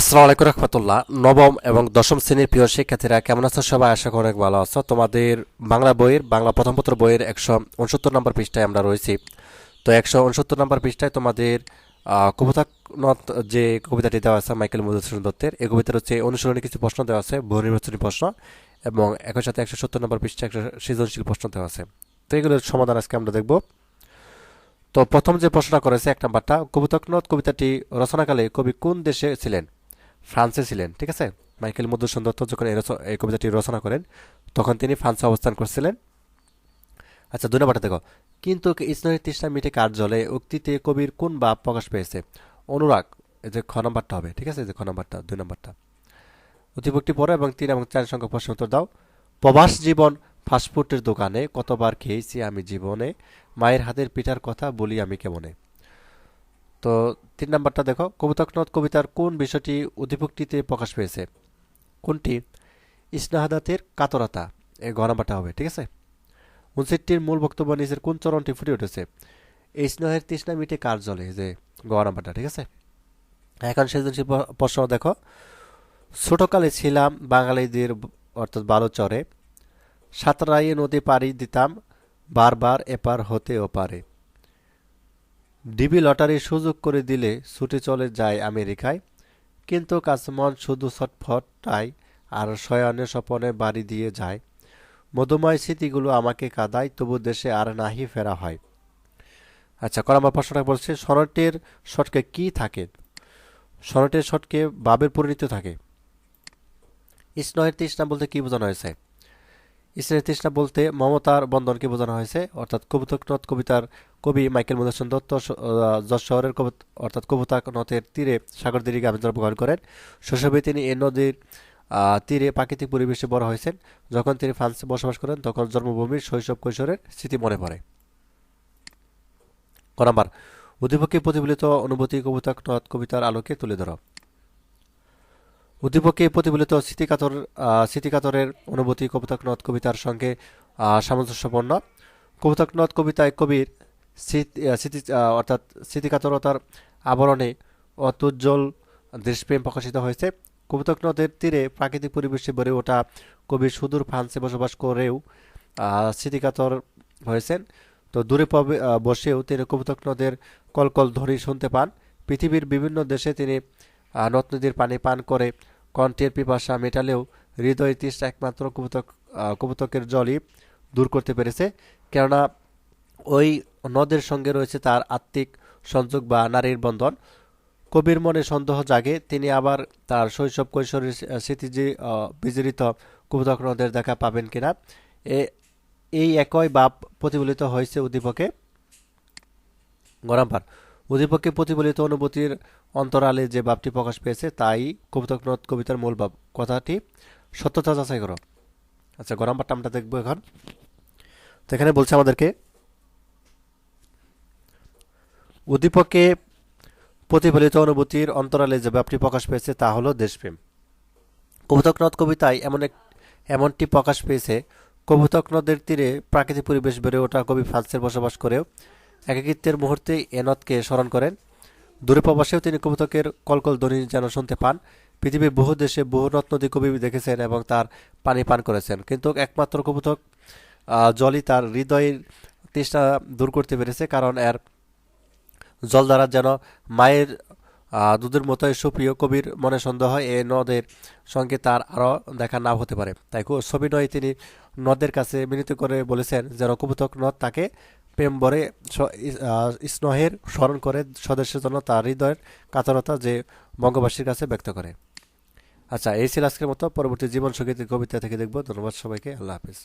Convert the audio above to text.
আসসালামু আলাইকুম রহমতুল্লাহ। নবম এবং দশম শ্রেণির প্রিয় শিক্ষার্থীরা কেমন আছো? সবাই আশা করি অনেক ভালো আছো। তোমাদের বাংলা বইয়ের, বাংলা প্রথম পত্র বইয়ের একশো উনসত্তর নম্বর পৃষ্ঠায় আমরা রয়েছি। তো একশো উনসত্তর নম্বর পৃষ্ঠায় তোমাদের কবিতা যে কবিতাটি দেওয়া আছে, মাইকেল মধুসূদন দত্তের, এই কবিতার হচ্ছে অনুশীলনী কিছু প্রশ্ন দেওয়া আছে, বহু নির্বাচনী প্রশ্ন এবং একই সাথে একশো সত্তর নম্বর পৃষ্ঠায় একশো সৃজনশীল প্রশ্ন দেওয়া আছে। তো এগুলোর সমাধান আজকে আমরা দেখব। তো প্রথম যে প্রশ্নটা করেছে, এক নাম্বারটা কবিতাকনথ কবিতাটি রচনাকালে কবি কোন দেশে ছিলেন? ফ্রান্সে ছিলেন, ঠিক আছে? মাইকেল মধুসূদন দত্ত যখন এই কবিতাটি রচনা করেন, তখন তিনি ফ্রান্সে অবস্থান করছিলেন। আচ্ছা দুই নম্বরটা দেখো। কিন্তু স্নেহের তৃষ্ণা মিটে কার জলে? উক্তিতে কবির কোন ভাব প্রকাশ পেয়েছে? অনুরাগ, এই যে খ নম্বরটা হবে, ঠিক আছে? এই যে খ নম্বরটা, দুই নম্বরটা। অতিভক্তি পড়ো এবং তিন এবং চার সংখ্যক প্রশ্ন উত্তর দাও। প্রবাস জীবন, ফাস্টফুডের দোকানে, কতবার খেয়েছি আমি জীবনে? মায়ের হাতের পিঠার কথা বলি আমি কেমনে? তো তিন নাম্বারটা দেখো, কবিতাকনথ কবিতার কোন বিষয়টি অধিভুক্তিতে প্রকাশ পেয়েছে? কোনটি? ইসনাহাদাতের কাতরতা এই গ নাম্বারটা হবে, ঠিক আছে? উনষট্টির মূল বক্তব্য নিচের কোন চরণটি ফুটে উঠেছে? এই স্নেহের তৃষ্ণা মিটে কার জলে? যে গ নাম্বারটা, ঠিক আছে? এখন সৃজনশীল প্রশ্ন দেখো। ছোটকালে ছিলাম বাঙালিদের, অর্থাৎ বালুচরে সাঁতরাইয়ে নদী পাড়ি দিতাম, বারবার এপার হতে ওপারে। ডিবি লটারি সুযোগ করে দিলে ছুটে চলে যায় আমেরিকায়, কিন্তু কাসমন শুধু ছটফটায় আর শয়নে স্বপনে বাড়ি দিয়ে যায়। মধুময় স্মৃতিগুলো আমাকে কাদায়, তবু দেশে আর নাহি ফেরা হয়। আচ্ছা কর আমার প্রশ্নটা বলছে সনটের শটকে কি থাকে? সনটের শটকে বাবের পরিণত থাকে। স্নেহের তৃষ্ণা বলতে কি বোঝানো হয়েছে? স্নেহের তৃষ্ণা বলতে মমতার বন্ধনকে বোঝানো হয়েছে, অর্থাৎ কবিতাকনথ কবিতার কবি মাইকেল মধুসূদন দত্ত যশ শহরের কবিত- অর্থাৎ কবিতাকনথের তীরে সাগর গ্রামে জন্মগ্রহণ করেন। শৈশবে তিনি এই নদীর তীরে প্রাকৃতিক পরিবেশে বড় হয়েছেন। যখন তিনি ফ্রান্সে বসবাস করেন, তখন জন্মভূমির শৈশব কৈশোরের স্মৃতি মনে পড়ে। ক নাম্বার প্রতিফলিত অনুভূতি কবিতাকনথ কবিতার আলোকে তুলে ধরো। উদ্দীপকে প্রতিফলিত স্মৃতিকাতর স্মৃতিকাতরের অনুভূতি কবিতাকনথ কবিতার সঙ্গে সামঞ্জস্যপূর্ণ। কবিতাকনথ কবিতায় কবির স্মৃতি অর্থাৎ স্মৃতিকাতরতার আবরণে অতুজ্জ্বল দেশপ্রেম প্রকাশিত হয়েছে। কবিতাকনথের তীরে প্রাকৃতিক পরিবেশে বেড়ে ওঠা কবির সুদূর ফ্রান্সে বসবাস করেও স্মৃতিকাতর হয়েছেন। তো দূরে বসেও তিনি কবিতাকনথের কলকল ধ্বনি শুনতে পান। পৃথিবীর বিভিন্ন দেশে তিনি নদ নদীর পানি পান করে কণ্ঠের পিপাসা মেটালেও হৃদয় তৃষ্ণা একমাত্র কবুতক কবুতকের জলই দূর করতে পেরেছে। কেননা ওই নদের সঙ্গে রয়েছে তার আত্মিক সংযোগ বা নারীর বন্ধন। কবির মনে সন্দেহ জাগে, তিনি আবার তার শৈশব কৈশোরের স্মৃতি বিজড়িত কবুতক নদের দেখা পাবেন কিনা, এ, এই একই বাপ প্রতিফলিত হয়েছে উদ্দীপকে। গরমপার উদ্দীপকে প্রতিফলিত অনুভূতির অন্তরালে যে ভাবটি প্রকাশ পেয়েছে, তাই কবিতাকনথ কবিতার মূল ভাব কথাটি সত্যতা যাচাই করো। আচ্ছা গরম পাটটা আমরা দেখব এখন। তো এখানে বলছে আমাদেরকে উদ্দীপকে প্রতিফলিত অনুভূতির অন্তরালে যে ভাবটি প্রকাশ পেয়েছে, তা হলো দেশপ্রেম। কবিতাকনথ কবিতায় এমন এক, এমনটি প্রকাশ পেয়েছে কবিতক নদের তীরে প্রাকৃতিক পরিবেশ বেড়ে ওঠা কবি ফ্রান্সের বসবাস করেও একাকিত্বের মুহূর্তে এনতকে স্মরণ করেন। দূরে প্রবাসেও তিনি কবিতকের কলকল ধ্বনি যেন শুনতে পান। পৃথিবীর বহু দেশে বহু নদ কবি দেখেছেন এবং তার পানি পান করেছেন। কিন্তু একমাত্র কবিতক জলই তার হৃদয়ের তৃষ্ণা দূর করতে পেরেছে কারণ এর জল দ্বারা যেন মায়ের দুধের মতোই সুপ্রিয় কবির মনে সন্দেহ হয় এই নদের সঙ্গে তার আরও দেখা নাও হতে পারে। তাই কো- সবিনয়ে তিনি নদের কাছে মিনতি করে বলেছেন যেন কবুতক নদ তাকে প্রেম বরে স্নেহের স্মরণ করে স্বদেশের জন্য তার হৃদয়ের কাতরতা যে বঙ্গবাসীর কাছে ব্যক্ত করে। আচ্ছা এই ছিল আজকের মতো। পরবর্তী জীবন সঙ্গীতের কবিতা থেকে দেখব। ধন্যবাদ সবাইকে। আল্লাহ হাফিজ।